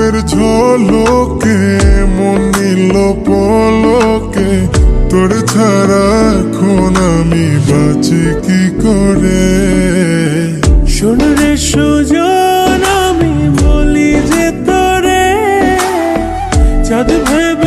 রূপের ঝলকে, মন নিল পলকে। তোর ছাড়া এখন আমি বাঁচি কি করে? শুনলে সুজন, আমি বলি যে তোরে। চাঁদ ভেবে